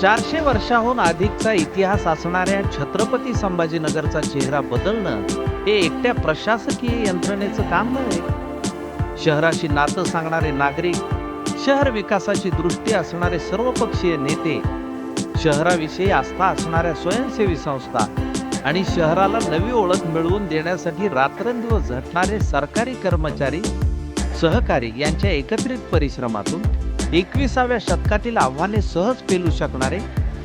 चारशे वर्षाहून अधिकचा इतिहास असणाऱ्या छत्रपती संभाजीनगरचा चेहरा बदलणं हे एकट्या प्रशासकीय यंत्रणेचं काम नव्हे. शहराशी नातं सांगणारे नागरिक शहर विकासाची दृष्टी असणारे सर्वपक्षीय नेते शहराविषयी आस्था असणाऱ्या स्वयंसेवी संस्था आणि शहराला नवी ओळख मिळवून देण्यासाठी रात्रंदिवस झटणारे सरकारी कर्मचारी सहकारी यांच्या एकत्रित परिश्रमातून एकविसाव्या शतकातील आव्हाने सहज पेलू शकणारे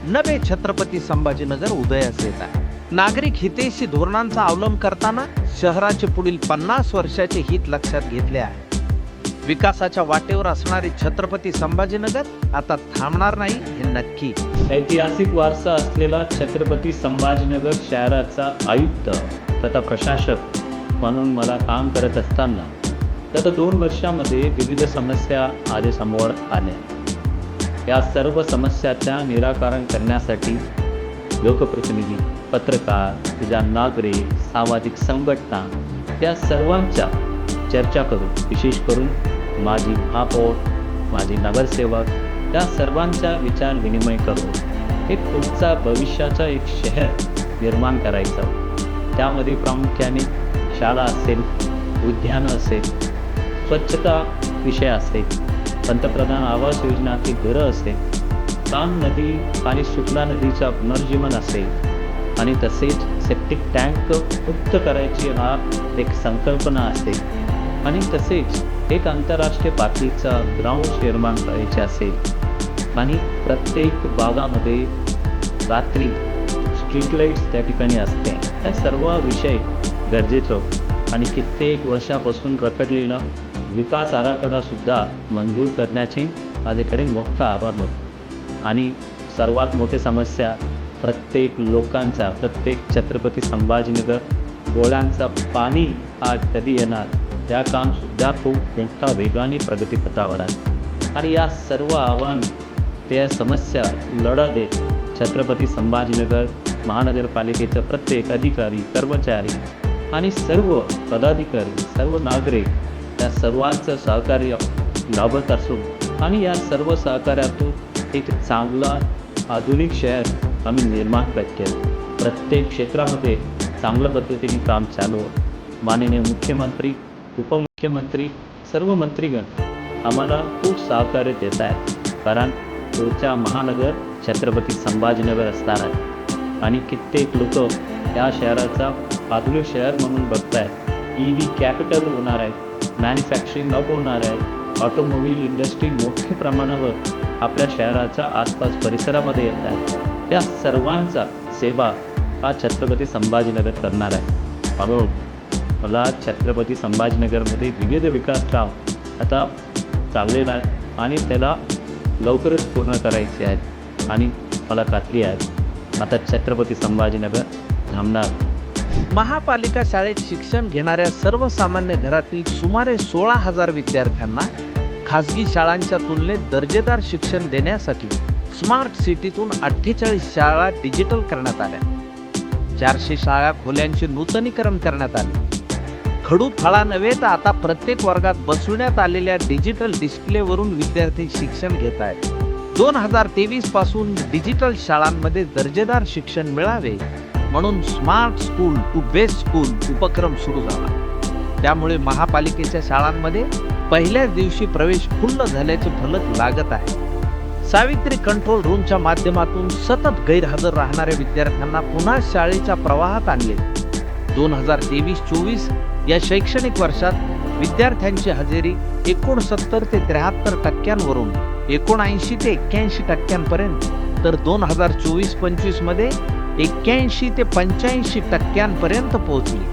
नवे छत्रपती संभाजीनगर उदयास येत आहे नागरिक हितेशी धोरणांचा अवलंब करताना शहराचे पुढील पन्नास वर्षाचे हित लक्षात घेतले आहे. विकासाच्या वाटेवर असणारे छत्रपती संभाजीनगर आता थांबणार नाही हे नक्की. ऐतिहासिक वारसा असलेला छत्रपती संभाजीनगर शहराचा आयुक्त तथा प्रशासक म्हणून मला काम करत असताना गत दोन वर्षामध्ये विविध समस्या माझ्यासमोर आल्या. या सर्व समस्याच्या निराकरण करण्यासाठी लोकप्रतिनिधी पत्रकार तुझ्या नागरिक सामाजिक संघटना या सर्वांच्या चर्चा करून विशेष करून माझी महापौर माझी नगरसेवक या सर्वांचा विचार विनिमय करून एक पुढचा भविष्याचा एक शहर निर्माण करायचं. त्यामध्ये प्रामुख्याने शाळा असेल उद्यानं असेल स्वच्छता विषय असेल पंतप्रधान आवास योजनातील घरं असेल तान नदी आणि सुकला नदीचा पुनर्जीवन असेल आणि तसेच सेप्टिक टँक मुक्त करायची हा एक संकल्पना असेल आणि तसेच एक आंतरराष्ट्रीय पातळीचा ग्राउंड निर्माण करायचे असेल. आणि प्रत्येक भागामध्ये रात्री स्ट्रीट लाईट्स त्या ठिकाणी असते. या सर्व विषय गरजेचं. आणि कित्येक वर्षापासून रखडलेलं विकास आराखडासुद्धा मंजूर करण्याचे माझ्याकडे मोठा आभार मानतो आणि सर्वात मोठी समस्या प्रत्येक लोकांचा प्रत्येक छत्रपती संभाजीनगर डोळ्यांचा पाणी आज कधी येणार त्या कामसुद्धा खूप मोठा वेगाने प्रगतीपथावर आहे. आणि या सर्व आव्हान त्या समस्या लढा देत छत्रपती संभाजीनगर महानगरपालिकेचे प्रत्येक अधिकारी कर्मचारी आणि सर्व पदाधिकारी सर्व नागरिक या सर्वांचं सहकार्य लाभत असू आणि या सर्व सहकार्यातून एक चांगला आधुनिक शहर आम्ही निर्माण करत केलं. प्रत्येक क्षेत्रामध्ये चांगल्या पद्धतीने काम चालू माननीय मुख्यमंत्री उपमुख्यमंत्री सर्व मंत्रीगण आम्हाला खूप सहकार्य देत आहेत. कारण पुढच्या महानगर छत्रपती संभाजीनगर असणार आहे. आणि कित्येक लोक या शहराचा आधुनिक शहर म्हणून बघत आहेत ई व्ही कॅपिटल होणार आहे. मॅन्युफॅक्चरिंग अप होणार आहे ऑटोमोबाईल इंडस्ट्री मोठ्या प्रमाणावर आपल्या शहराच्या आसपास परिसरामध्ये येत आहे. त्या सर्वांचा सेवा हा छत्रपती संभाजीनगर करणार आहे. म्हणून मला छत्रपती संभाजीनगरमध्ये विविध विकास काम आता चाललेला आहे आणि त्याला लवकरच पूर्ण करायचे आहेत आणि मला खात्री आहे. आता छत्रपती संभाजीनगर थांबणार. महापालिका शाळेत शिक्षण घेणाऱ्या सर्वसामान्य घरातील सुमारे सोळा हजार विद्यार्थ्यांना खासगी शाळांच्या तुलनेत दर्जेदार शिक्षण देण्यासाठी स्मार्ट सिटीतून अठ्ठेचाळीस शाळा डिजिटल करण्यात आल्या. चारशे शाळा खोल्यांचे नूतनीकरण करण्यात आले. खडू फळा नव्हे तर आता प्रत्येक वर्गात बसवण्यात आलेल्या डिजिटल डिस्प्लेवरून विद्यार्थी शिक्षण घेत आहेत. दोन हजार तेवीसपासून डिजिटल शाळांमध्ये दर्जेदार शिक्षण मिळावे म्हणून smart school to best school उपक्रम सुरू झाला. त्यामुळे महापालिकेच्या शाळांमध्ये पहिल्याच दिवशी प्रवेश फुल्ल झाल्याचे फलक लागत आहे. सावित्री कंट्रोल रूमच्या माध्यमातून सतत गैरहजर राहणाऱ्या विद्यार्थ्यांना पुन्हा शाळेच्या प्रवाहात आणले. दोन हजार तेवीस चोवीस या शैक्षणिक वर्षात विद्यार्थ्यांची हजेरी एकोणसत्तर ते त्र्याहत्तर टक्क्यांवरून एकोणऐंशी ते एक्क्याऐंशी टक्क्यांपर्यंत. तर दोन हजार चोवीस पंचवीसमध्ये एक्क्याऐंशी ते पंच्याऐंशी टक्क्यांपर्यंत पोहोचली.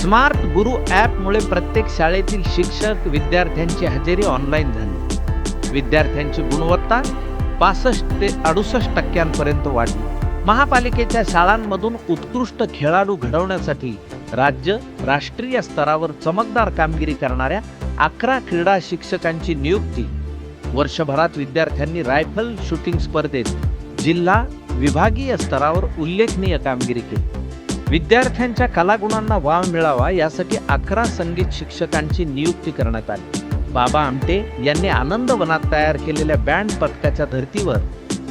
स्मार्ट गुरु ॲपमुळे प्रत्येक शाळेतील शिक्षक विद्यार्थ्यांची हजेरी ऑनलाईन झाली. विद्यार्थ्यांची गुणवत्ता पासष्ट ते अडुसष्ट टक्क्यांपर्यंत वाढली. महापालिकेच्या शाळांमधून उत्कृष्ट खेळाडू घडवण्यासाठी राज्य राष्ट्रीय स्तरावर चमकदार कामगिरी करणाऱ्या अकरा क्रीडा शिक्षकांची नियुक्ती. वर्षभरात विद्यार्थ्यांनी रायफल शूटिंग स्पर्धेत जिल्हा विभागीय स्तरावर उल्लेखनीय कामगिरी केली. विद्यार्थ्यांच्या कलागुणांना वाव मिळावा यासाठी अकरा संगीत शिक्षकांची नियुक्ती करण्यात आली. बाबा आमटे यांनी आनंदवनात तयार केलेल्या बँड पथकाच्या धर्तीवर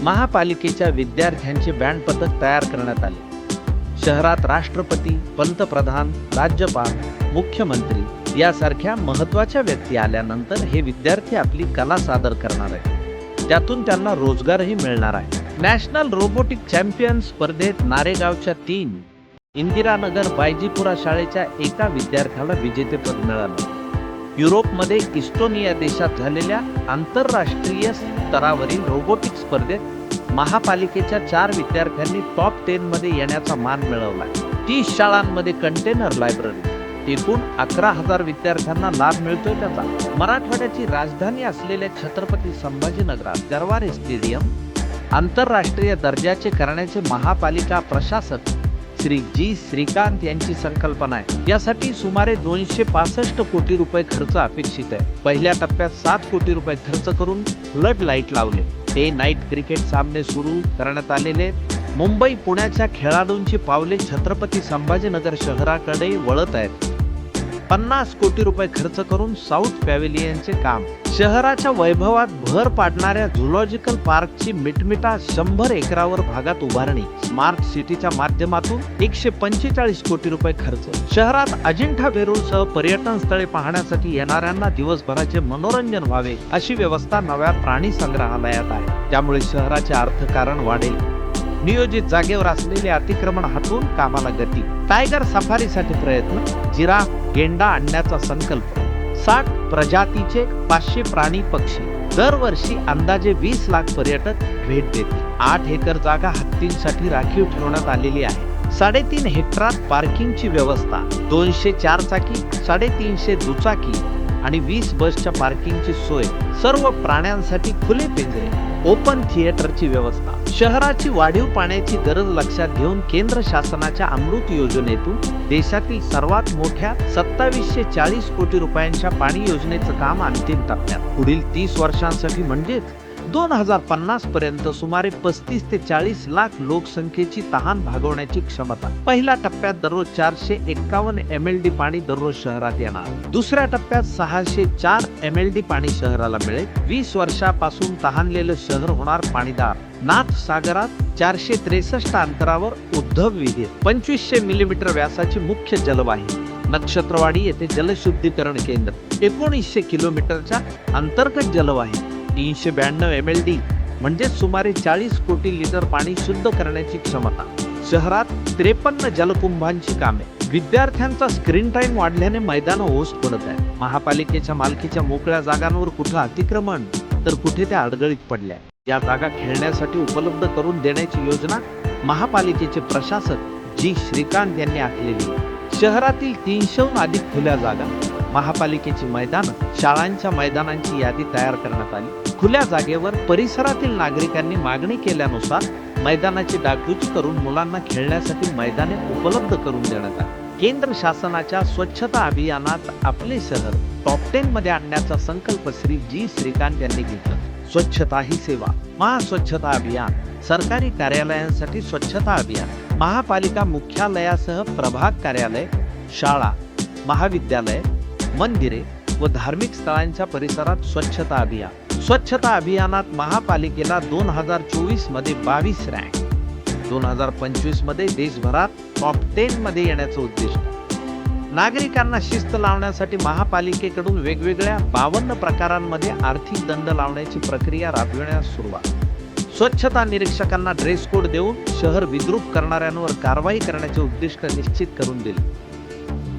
महापालिकेच्या विद्यार्थ्यांचे बँड पथक तयार करण्यात आले. शहरात राष्ट्रपती पंतप्रधान राज्यपाल मुख्यमंत्री यासारख्या महत्त्वाच्या व्यक्ती आल्यानंतर हे विद्यार्थी आपली कला सादर करणार आहेत. त्यातून त्यांना रोजगारही मिळणार आहे. नॅशनल रोबोटिक चॅम्पियन स्पर्धेत नारेगावच्या तीन इंदिरानगर बायजीपुरा शाळेच्या एका विद्यार्थ्याला विजेतेपद मिळालं. युरोपमध्ये इस्टोनिया देशात झालेल्या आंतरराष्ट्रीय स्तरावरील रोबोटिक स्पर्धेत महापालिकेच्या चार विद्यार्थ्यांनी टॉप टेन मध्ये येण्याचा मान मिळवला. तीस शाळांमध्ये कंटेनर लायब्ररी एकूण अकरा हजार विद्यार्थ्यांना लाभ मिळतोय त्याचा. मराठवाड्याची राजधानी असलेल्या छत्रपती संभाजीनगरात गरवारे स्टेडियम आंतरराष्ट्रीय दर्जाचे करण्याचे महापालिका प्रशासक श्री जी श्रीकांत यांची संकल्पना आहे. यासाठी सुमारे दोनशे पासष्ट कोटी रुपये खर्च अपेक्षित आहे. पहिल्या टप्प्यात सात कोटी रुपये खर्च करून फ्लड लाइट लावले. ते नाईट क्रिकेट सामने सुरू करण्यात आलेले. मुंबई पुण्याच्या खेळाडूंची पावले छत्रपती संभाजीनगर शहराकडे वळत आहेत. पन्नास कोटी रुपये खर्च करून साऊथ पॅव्हिलियनचे काम शहराच्या वैभवात भर पाडणाऱ्या झुलॉजिकल पार्कची मिटमिटा शंभर एकरावर भागात उभारणी. स्मार्ट सिटीच्या माध्यमातून एकशे पंचेचाळीस कोटी रुपये खर्च. शहरात अजिंठा वेरूळसह पर्यटन स्थळे पाहण्यासाठी येणाऱ्यांना दिवसभराचे मनोरंजन व्हावे अशी व्यवस्था नव्या प्राणी संग्रहालयात आहे. त्यामुळे शहराचे अर्थकारण वाढेल. नियोजित जागेवर असलेले अतिक्रमण हटवून कामाला गती. टायगर सफारीसाठी प्रयत्न. जिराफ गेंडा आणण्याचा संकल्प. साठ प्रजातीचे पाचशे प्राणी पक्षी. दरवर्षी अंदाजे वीस लाख पर्यटक भेट देतील. आठ एकर जागा हत्तींसाठी राखीव ठेवण्यात आलेली आहे. साडेतीन हेक्टरात पार्किंगची व्यवस्था दोनशे चार चाकी साडेतीनशे दुचाकी आणि वीस बसच्या पार्किंगची सोय सर्व प्राण्यांसाठी खुले पिंजरे. ओपन थिएटरची व्यवस्था. शहराची वाढीव पाण्याची गरज लक्षात घेऊन केंद्र शासनाच्या अमृत योजनेतून देशातील सर्वात मोठ्या सत्तावीसशे चाळीस कोटी रुपयांच्या पाणी योजनेचं काम अंतिम टप्प्यात. पुढील तीस वर्षांसाठी म्हणजेच दोन हजार पन्नास पर्यंत सुमारे पस्तीस ते चाळीस लाख लोकसंख्येची तहान भागवण्याची क्षमता. पहिल्या टप्प्यात दररोज चारशे एक्कावन्न एम एल डी पाणी दररोज शहरात येणार. दुसऱ्या टप्प्यात सहाशे चार एम एल डी पाणी शहराला मिळेल. वीस वर्षापासून तहानलेलं शहर होणार पाणीदार. नाथ सागरात चारशे त्रेसष्ट अंतरावर उद्धव विहीर. पंचवीसशे मिलीमीटर व्यासाची मुख्य जलवाहिनी. नक्षत्रवाडी येथे जलशुद्धीकरण केंद्र. एकोणीसशे किलोमीटरच्या अंतर्गत जलवाहिनी. तीनशे ब्याण्णव एम एल डी म्हणजेच सुमारे चाळीस कोटी लिटर पाणी शुद्ध करण्याची क्षमता. शहरात त्रेपन्न जलकुंभांची कामे. विद्यार्थ्यांचा स्क्रीन टाइम वाढल्याने मैदान ओस पडत आहे महापालिकेच्या मालकीच्या मोकळ्या जागांवर कुठं अतिक्रमण? तर कुठे त्या अडगळीत पडल्या? या जागा खेळण्यासाठी उपलब्ध करून देण्याची योजना महापालिकेचे प्रशासक जी श्रीकांत यांनी आखलेली शहरातील तीनशेहून अधिक खुल्या जागा. महापालिकेची मैदान शाळांच्या मैदानांची यादी तयार करण्यात आली. खुल्या जागेवर परिसरातील नागरिकांनी मागणी केल्यानुसार मैदानाची डागडुजी करून मुलांना खेळण्यासाठी मैदाने उपलब्ध करून देण्यात आली. केंद्र शासनाच्या स्वच्छता अभियानात आपले शहर टॉप टेन मध्ये आणण्याचा संकल्प श्री जी. श्रीकांत यांनी घेतला. स्वच्छता ही सेवा महास्वच्छता अभियान सरकारी कार्यालयांसाठी स्वच्छता अभियान महापालिका मुख्यालयासह प्रभाग कार्यालय शाळा महाविद्यालय मंदिरे व धार्मिक स्थळांच्या परिसरात स्वच्छता अभियान. स्वच्छता अभियानात महापालिकेला दोन हजार चोवीसमध्ये बावीस रँक. दोन हजार पंचवीसमध्ये देशभरात टॉप टेन मध्ये येण्याचं उद्दिष्ट. नागरिकांना शिस्त लावण्यासाठी महापालिकेकडून वेगवेगळ्या बावन्न प्रकारांमध्ये आर्थिक दंड लावण्याची प्रक्रिया राबविण्यास सुरुवात. स्वच्छता निरीक्षकांना ड्रेस कोड देऊन शहर विद्रूप करणाऱ्यांवर कारवाई करण्याचे उद्दिष्ट निश्चित करून दिले.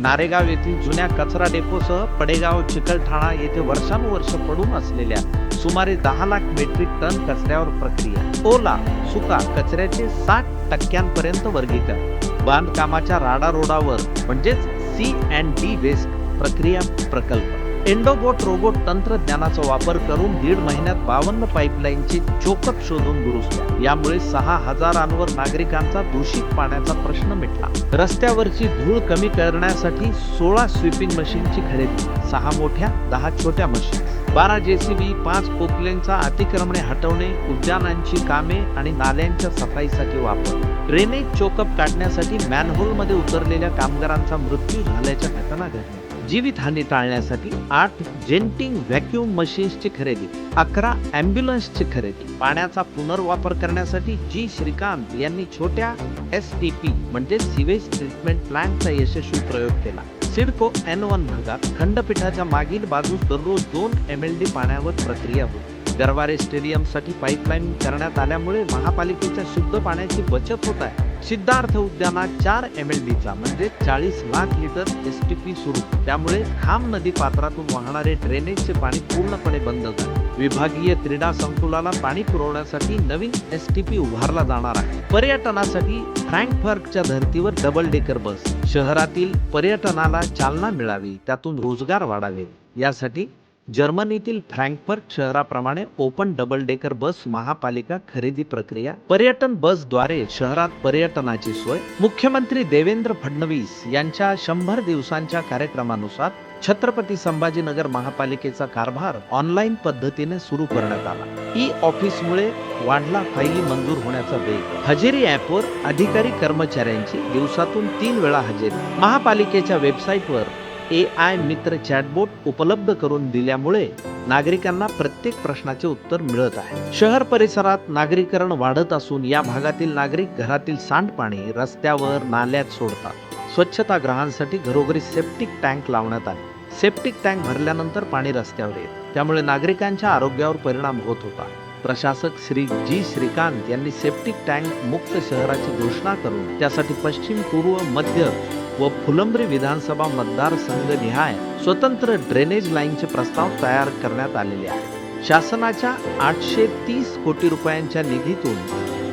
नारेगाव येथील जुन्या कचरा डेपोसह पडेगाव चिकलठाणा येथे वर्षानुवर्ष पडून असलेल्या सुमारे दहा लाख मेट्रिक टन कचऱ्यावर प्रक्रिया. ओला सुका कचऱ्याचे साठ टक्क्यांपर्यंत वर्गीकरण. बांधकामाच्या राडारोडावर म्हणजेच सी अँड डी वेस्ट प्रक्रिया प्रकल्प. एंडोबोट रोबोट तंत्रज्ञानाचा वापर करून दीड महिन्यात बावन्न पाईपलाईनची चोकप शोधून दुरुस्त यामुळे सहा हजारांवर नागरिकांचा दूषित पाण्याचा प्रश्न मिटला. रस्त्यावरची धूळ कमी करण्यासाठी सोळा स्वीपिंग मशीनची खरेदी सहा मोठ्या दहा छोट्या मशीन बारा जेसीबी पाच पोकलेनचा अतिक्रमणे हटवणे उद्यानांची कामे आणि नाल्यांच्या सफाईसाठी वापर. ड्रेनेज चोकअप काढण्यासाठी मॅनहोलमध्ये उतरलेल्या कामगारांचा मृत्यू झाल्याच्या घटना घडल्या जीवितहानी टाळण्यासाठी आठ जेंटिंग व्हॅक्युम मशीन्सची खरेदी अकरा ॲम्ब्युलन्सची खरेदी. पाण्याचा पुनर्वापर करण्यासाठी जी. श्रीकांत यांनी छोट्या एस टी पी म्हणजे सिवेज ट्रीटमेंट प्लांटचा यशस्वी प्रयोग केला. सिडको एन वन भागात खंडपीठाच्या मागील बाजूस दररोज दोन एम एल डी पाण्यावर प्रक्रिया होती. गरवारे स्टेडियमसाठी पाईपलाईन करण्यात आल्यामुळे महापालिकेच्या शुद्ध पाण्याची बचत होत आहे. सिद्धार्थ उद्यानात चार एम एल डीचा म्हणजे चाळीस lakh litre S T P सुरू. त्यामुळे खाम नदी पात्रातून वाहणारे ड्रेनेजचे पाणी पूर्णपणे बंद झाले. विभागीय क्रीडा संकुलाला पाणी पुरवण्यासाठी नवीन एस टी पी उभारला जाणार आहे. पर्यटनासाठी फ्रँकफर्टच्या धर्तीवर डबल डेकर बस शहरातील पर्यटनाला चालना मिळावी त्यातून रोजगार वाढावे. यासाठी जर्मनीतील फ्रँकफर्ट शहराप्रमाणे ओपन डबल डेकर बस महापालिका खरेदी प्रक्रिया पर्यटन बसद्वारे शहरात पर्यटनाची सोय. मुख्यमंत्री देवेंद्र फडणवीस यांच्या शंभर दिवसांच्या कार्यक्रमानुसार छत्रपती संभाजीनगर महापालिकेचा कारभार ऑनलाईन पद्धतीने सुरू करण्यात आला. ई ऑफिसमुळे वाढला फायली मंजूर होण्याचा वेग. हजेरी ॲपवर अधिकारी कर्मचाऱ्यांची दिवसातून तीन वेळा हजेरी. महापालिकेच्या वेबसाईटवर ए आय मित्र चॅटबोट उपलब्ध करून दिल्यामुळे नागरिकांना प्रत्येक प्रश्नाचे उत्तर मिळत आहे. शहर परिसरात नागरीकरण वाढत असून या भागातील नागरिक घरातील सांडपाणी रस्त्यावर नाल्यात सोडतात. स्वच्छतागृहांसाठी घरोघरी सेप्टिक टँक लावण्यात आले. सेप्टिक टँक भरल्यानंतर पाणी रस्त्यावर येत. त्यामुळे नागरिकांच्या आरोग्यावर परिणाम होत होता. प्रशासक श्री जी श्रीकांत यांनी सेप्टिक टँक मुक्त शहराची घोषणा करून त्यासाठी पश्चिम पूर्व मध्य व फुलंब्री विधानसभा मतदारसंघ निहाय स्वतंत्र ड्रेनेज लाईनचे प्रस्ताव तयार करण्यात आलेले आहे शासनाच्या आठशे तीस कोटी रुपयांच्या निधीतून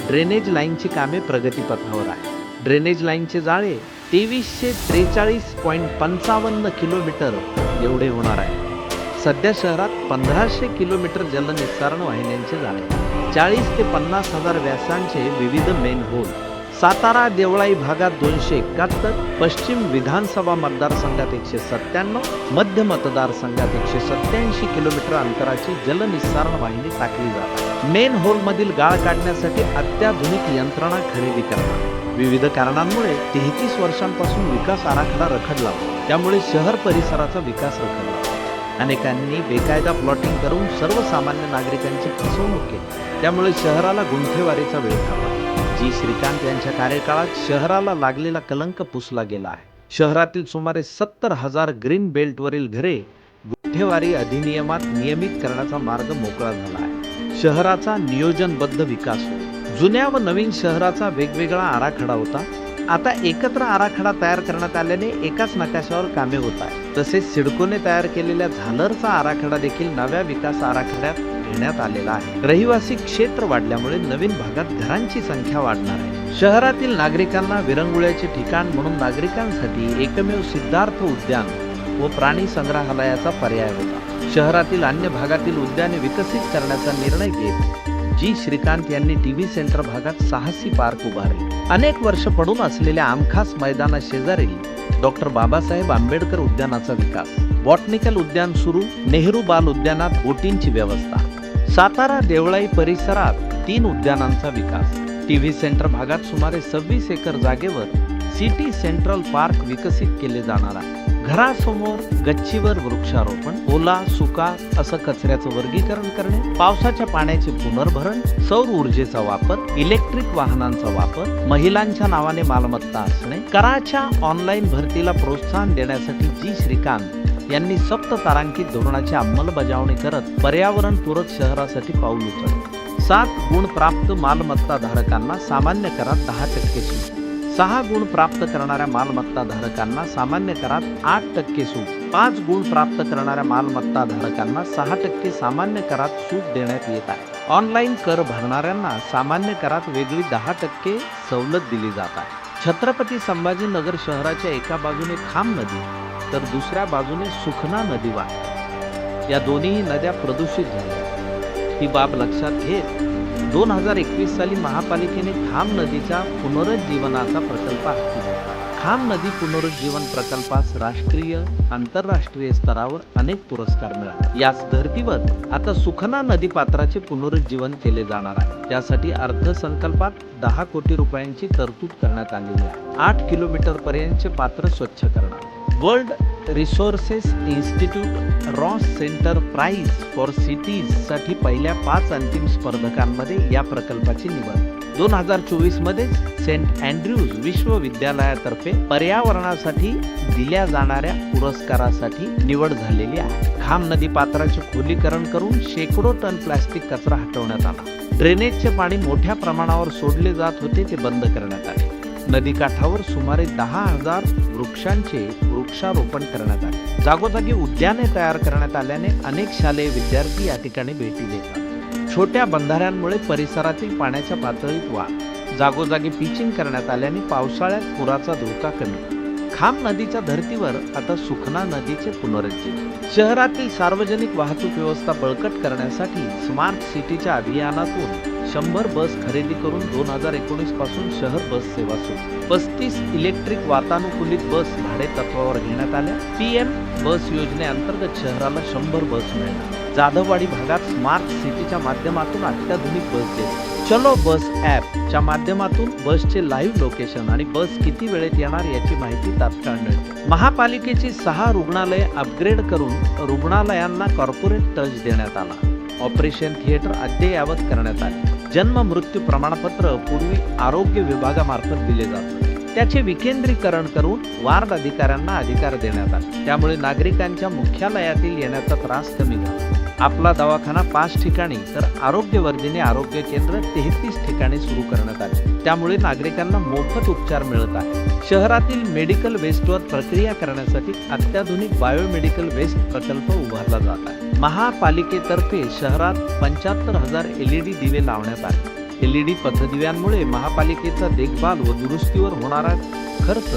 ड्रेनेज लाईनची कामे प्रगतीपथावर आहे ड्रेनेज लाईनचे जाळे तेवीसशे त्रेचाळीस पॉईंट पंचावन्न किलोमीटर एवढे होणार आहे सध्या शहरात पंधराशे किलोमीटर जलनिस्सारण वाहिन्यांचे जाळे चाळीस ते पन्नास हजार व्यासांचे विविध मेन होल सातारा देवळाई भागात दोनशे एकाहत्तर पश्चिम विधानसभा मतदारसंघात एकशे सत्त्याण्णव मध्य मतदारसंघात एकशे सत्याऐंशी किलोमीटर अंतराची जलनिस्सारण वाहिनी टाकली जात मेन होलमधील गाळ काढण्यासाठी अत्याधुनिक यंत्रणा खरेदी करणार. विविध कारणांमुळे तेहतीस वर्षांपासून विकास आराखडा रखडला. त्यामुळे शहर परिसराचा विकास रखडला. अनेकांनी बेकायदा प्लॉटिंग करून सर्वसामान्य नागरिकांची फसवणूक केली. त्यामुळे शहराला गुंठेवारीचा वेळ झाला जी श्रीकांत यांच्या कार्यकाळात शहराला लागलेला कलंक पुसला गेला आहे. शहरातील सुमारे सत्तर हजार ग्रीन बेल्टवरील घरे गुंठेवारी अधिनियमात नियमित करण्याचा मार्ग मोकळा झाला आहे. शहराचा नियोजनबद्ध विकास जुन्या व नवीन शहराचा वेगवेगळा आराखडा होता. आता एकत्र आराखडा तयार करण्यात आल्याने एकाच नकाशावर कामे होत आहे तसेच सिडकोने तयार केलेल्या झालरचा आराखडा देखील नव्या विकास आराखड्यात घेण्यात आलेला आहे. रहिवासी क्षेत्र वाढल्यामुळे नवीन भागात घरांची संख्या वाढणार आहे. शहरातील नागरिकांना विरंगुळ्याचे ठिकाण म्हणून नागरिकांसाठी एकमेव सिद्धार्थ उद्यान व प्राणी संग्रहालयाचा पर्याय होता. शहरातील अन्य भागातील उद्याने विकसित करण्याचा निर्णय घेत जी श्रीकांत यांनी टीव्ही सेंटर भागात साहसी पार्क उभारले. अनेक वर्ष पडून असलेल्या आमखास मैदाना शेजारील डॉक्टर बाबासाहेब आंबेडकर उद्यानाचा विकास. बॉटनिकल उद्यान सुरू नेहरू बाल उद्यानात बोटींची व्यवस्था. सातारा देवळाई परिसरात तीन उद्यानांचा विकास. टीव्ही सेंटर भागात सुमारे सव्वीस एकर जागेवर सिटी सेंट्रल पार्क विकसित केले जाणार आहे. घरासमोर गच्चीवर वृक्षारोपण ओला सुका असं कचऱ्याचं वर्गीकरण करणे पावसाच्या पाण्याचे पुनर्भरण सौर ऊर्जेचा वापर इलेक्ट्रिक वाहनांचा वापर महिलांच्या नावाने मालमत्ता असणे कराच्या ऑनलाईन भरतीला प्रोत्साहन देण्यासाठी जी श्रीकांत यांनी सप्त तारांकित धोरणाची अंमलबजावणी करत पर्यावरणपूरक शहरासाठी पाऊल उचलले. सात गुण प्राप्त मालमत्ता धारकांना सामान्य करात दहा टक्के सूट सहा गुण प्राप्त करणाऱ्या मालमत्ता धारकांना सामान्य करात आठ टक्के सूट. पाच गुण प्राप्त करणाऱ्या मालमत्ता धारकांना सहा टक्के सामान्य करात सूट देण्यात येत आहे. ऑनलाईन कर भरणाऱ्यांना सामान्य करात वेगळी दहा टक्के सवलत दिली जात आहे. छत्रपती संभाजीनगर शहराच्या एका बाजूने खाम नदी तर दुसऱ्या बाजूने सुखना नदी वाहते. या दोन्ही नद्या प्रदूषित झाल्या. ही बाब लक्षात घेत दोन हजार एकवीस साली महापालिकेने खाम नदीच्या पुनरुज्जीवनाचा प्रकल्प हाती घेतला. खाम नदी पुनरुज्जीवन प्रकल्पास राष्ट्रीय आंतरराष्ट्रीय स्तरावर अनेक पुरस्कार मिळाले. याच धर्तीवर आता सुखना नदी पात्राचे पुनरुज्जीवन केले जाणार आहे. त्यासाठी अर्थसंकल्पात दहा कोटी रुपयांची तरतूद करण्यात आलेली आहे. आठ किलोमीटर पर्यंतचे पात्र स्वच्छ करणार. World resources institute Ross center prize for सिटीजसाठी पहिल्या पाच अंतिम स्पर्धकांमध्ये या प्रकल्पाची निवड. दोन हजार चोवीसमध्ये सेंट अँड्र्यूज विश्वविद्यालयातर्फे पर्यावरणासाठी दिल्या जाणाऱ्या पुरस्कारासाठी निवड झालेली आहे. खाम नदी पात्राचे खोलीकरण करून शेकडो टन प्लास्टिक कचरा हटवण्यात आला. ड्रेनेजचे पाणी मोठ्या प्रमाणावर सोडले जात होते ते बंद करण्यात आले. नदीकाठावर सुमारे दहा हजार वृक्षांचे वृक्षारोपण करण्यात आले. जागोजागी उद्याने तयार करण्यात आल्याने अनेक शालेय विद्यार्थी या ठिकाणी भेटी देतात. छोट्या बंधाऱ्यांमुळे परिसरातील पाण्याच्या पातळीत वाढ. जागोजागी पिचिंग करण्यात आल्याने पावसाळ्यात पुराचा धोका कमी. खाम नदीच्या धर्तीवर आता सुखना नदीचे पुनरुज्जीवन शहरातील सार्वजनिक वाहतूक व्यवस्था बळकट करण्यासाठी स्मार्ट सिटीच्या अभियानातून शंभर बस खरेदी करून दोन हजार एकोणीसपासून शहर बस सेवा सुरू. पस्तीस इलेक्ट्रिक वातानुकूलित बस भाडे तत्वावर घेण्यात आल्या. पी एम बस योजनेअंतर्गत शहराला शंभर बस मिळणार. जाधववाडी भागात स्मार्ट सिटीच्या माध्यमातून अत्याधुनिक बस देत. चलो बस ॲपच्या माध्यमातून बसचे लाईव्ह लोकेशन आणि बस किती वेळेत येणार याची माहिती तात्काळ मिळते महापालिकेची सहा रुग्णालये अपग्रेड करून रुग्णालयांना कॉर्पोरेट टच देण्यात आला. ऑपरेशन थिएटर अद्ययावत करण्यात आले. जन्म मृत्यू प्रमाणपत्र पूर्वी आरोग्य विभागामार्फत दिले जात. त्याचे विकेंद्रीकरण करून वार्ड अधिकाऱ्यांना अधिकार देण्यात आले. त्यामुळे नागरिकांच्या मुख्यालयातील येण्याचा त्रास कमी झाला. आपला दवाखाना पाच ठिकाणी तर आरोग्यवर्धिनी आरोग्य केंद्र तेहतीस ठिकाणी सुरू करण्यात आले. त्यामुळे नागरिकांना मोफत उपचार मिळत आहे शहरातील मेडिकल वेस्टवर प्रक्रिया करण्यासाठी अत्याधुनिक बायोमेडिकल वेस्ट प्रकल्प उभारला जात आहे. महापालिकेतर्फे शहरात पंच्याहत्तर हजार एलईडी दिवे लावण्यात आले. एलईडी पथदिव्यांमुळे महापालिकेचा देखभाल व दुरुस्तीवर होणारा खर्च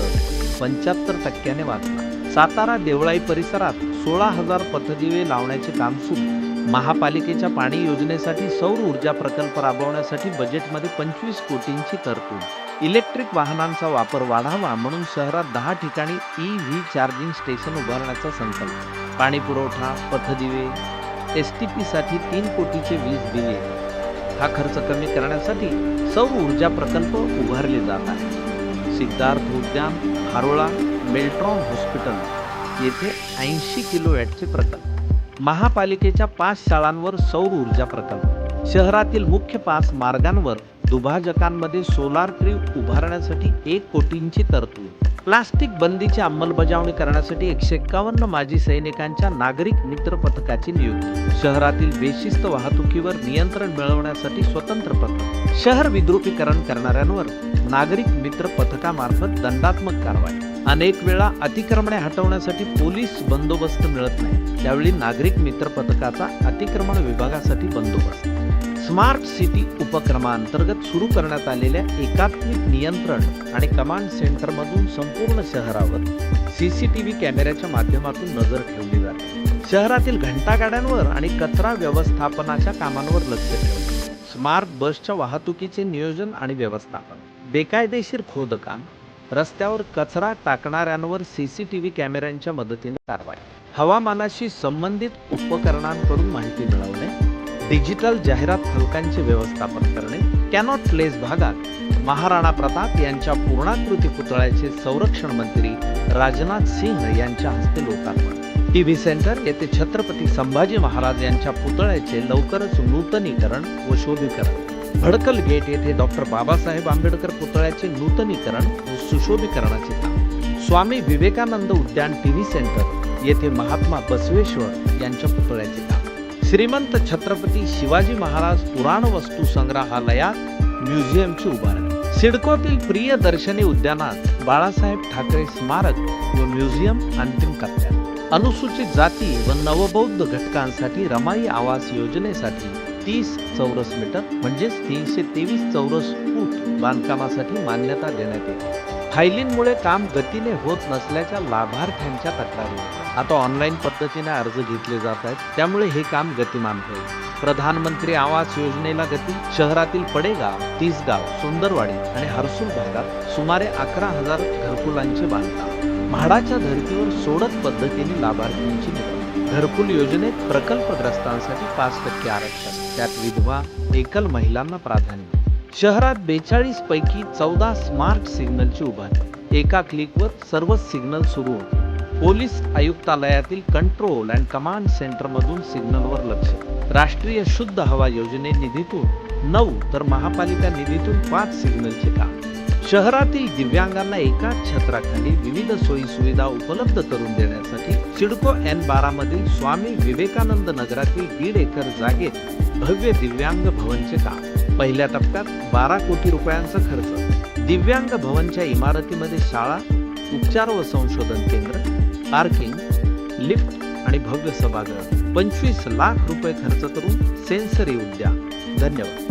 पंच्याहत्तर टक्क्याने वाचला सातारा देवळाई परिसरात सोळा हजार पथदिवे लावण्याचे काम सुरू. महापालिकेच्या पाणी योजनेसाठी सौर ऊर्जा प्रकल्प राबवण्यासाठी बजेटमध्ये पंचवीस कोटींची तरतूद इलेक्ट्रिक वाहनांचा वापर वाढावा म्हणून शहरात दहा ठिकाणी ई व्ही चार्जिंग स्टेशन उभारण्याचा संकल्प. पाणी पुरवठा पथदिवे एस टी पीसाठी तीन कोटीचे वीज दिले हा खर्च कमी करण्यासाठी सौर ऊर्जा प्रकल्प उभारले जात आहे सिद्धार्थ उद्यान हारोळा मेल्ट्रॉन हॉस्पिटल येथे ऐंशी किलो वॅटचे प्रकल्प. महापालिकेच्या पाच शाळांवर सौर ऊर्जा प्रकल्प. शहरातील मुख्य पाच मार्गांवर दुभाजकांमध्ये सोलार ट्री उभारण्यासाठी एक कोटींची तरतूद. प्लास्टिक बंदीची अंमलबजावणी करण्यासाठी एकशे एक्कावन्न माजी सैनिकांच्या नागरिक मित्र पथकाची नियुक्ती. शहरातील बेशिस्त वाहतुकीवर नियंत्रण मिळवण्यासाठी स्वतंत्र पथक. शहर विद्रुपीकरण करणाऱ्यांवर नागरिक मित्र पथकामार्फत दंडात्मक कारवाई. अनेक वेळा अतिक्रमणे हटवण्यासाठी पोलीस बंदोबस्त मिळत नाही. त्यावेळी नागरिक मित्र पथकाचा अतिक्रमण विभागासाठी बंदोबस्त. स्मार्ट सिटी उपक्रमाअंतर्गत सुरू करण्यात आलेल्या एकात्मिक नियंत्रण आणि कमांड सेंटरमधून संपूर्ण शहरावर सी सी टी व्ही कॅमेऱ्याच्या माध्यमातून नजर ठेवली जाते. शहरातील घंटागाड्यांवर आणि कचरा व्यवस्थापनाच्या कामांवर लक्ष ठेवले स्मार्ट बसच्या वाहतुकीचे नियोजन आणि व्यवस्थापन. बेकायदेशीर खोदकाम रस्त्यावर कचरा टाकणाऱ्यांवर सी सी टी व्ही कॅमेऱ्यांच्या मदतीने कारवाई. हवामानाशी संबंधित उपकरणांकडून माहिती मिळवणे डिजिटल जाहिरात फलकांचे व्यवस्थापन करणे कॅनॉट प्लेस भागात महाराणा प्रताप यांच्या पूर्णाकृती पुतळ्याचे संरक्षण मंत्री राजनाथ सिंह यांच्या हस्ते लोकार्पण. टीव्ही सेंटर येथे छत्रपती संभाजी महाराज यांच्या पुतळ्याचे लवकरच नूतनीकरण व शोधीकरण भडकल गेट येथे डॉक्टर बाबासाहेब आंबेडकर पुतळ्याचे नूतनीकरण व सुशोभीकरणाचे काम. स्वामी विवेकानंद उद्यान टीव्ही सेंटर येथे महात्मा बसवेश्वर यांच्या पुतळ्याचे काम. श्रीमंत छत्रपती शिवाजी महाराज पुराण वस्तू संग्रहालयात म्युझियमची उभारणी. सिडकोतील प्रिय दर्शनी उद्यानात बाळासाहेब ठाकरे स्मारक व म्युझियम अंतिम टप्प्यात. अनुसूचित जाती व नवबौद्ध घटकांसाठी रमाई आवास योजनेसाठी तीस चौरस मीटर म्हणजेच तीनशे तेवीस चौरस फूट बांधकामासाठी मान्यता देण्यात येते. फायलींमुळे काम गतीने होत नसल्याच्या लाभार्थ्यांच्या तक्रारी. आता ऑनलाईन पद्धतीने अर्ज घेतले जात आहेत. त्यामुळे हे काम गतिमान होईल. प्रधानमंत्री आवास योजनेला गती शहरातील पडेगाव तीसगाव सुंदरवाडी आणि हर्सुल भागात सुमारे अकरा हजार घरकुलांचे बांधकाम. म्हाडाच्या धर्तीवर सोडत पद्धतीने लाभार्थ्यांची निवड. घरकुल योजनेत प्रकल्पग्रस्तांसाठी पाच टक्के आरक्षण. त्यात विधवा एकल महिलांना प्राधान्य. शहरात बेचाळीस पैकी चौदा स्मार्ट सिग्नलची उभारणी एका क्लिकवर सर्वच सिग्नल सुरू होते. पोलीस आयुक्तालयातील कंट्रोल अँड कमांड सेंटरमधून सिग्नलवर लक्ष. राष्ट्रीय शुद्ध हवा योजने निधीतून नऊ तर महापालिका निधीतून पाच सिग्नलचे काम. शहरातील दिव्यांगांना एकाच छत्राखाली विविध सोयी सुविधा उपलब्ध करून देण्यासाठी सिडको एन बारा मधील स्वामी विवेकानंद नगरातील दीड एकर जागेत भव्य दिव्यांग भवनचे काम. पहिल्या टप्प्यात बारा कोटी रुपयांचा खर्च. दिव्यांग भवनच्या इमारतीमध्ये शाळा उपचार व संशोधन केंद्र पार्किंग लिफ्ट आणि भव्य सभागृह. पंचवीस लाख रुपये खर्च करून सेन्सरी उद्या. धन्यवाद.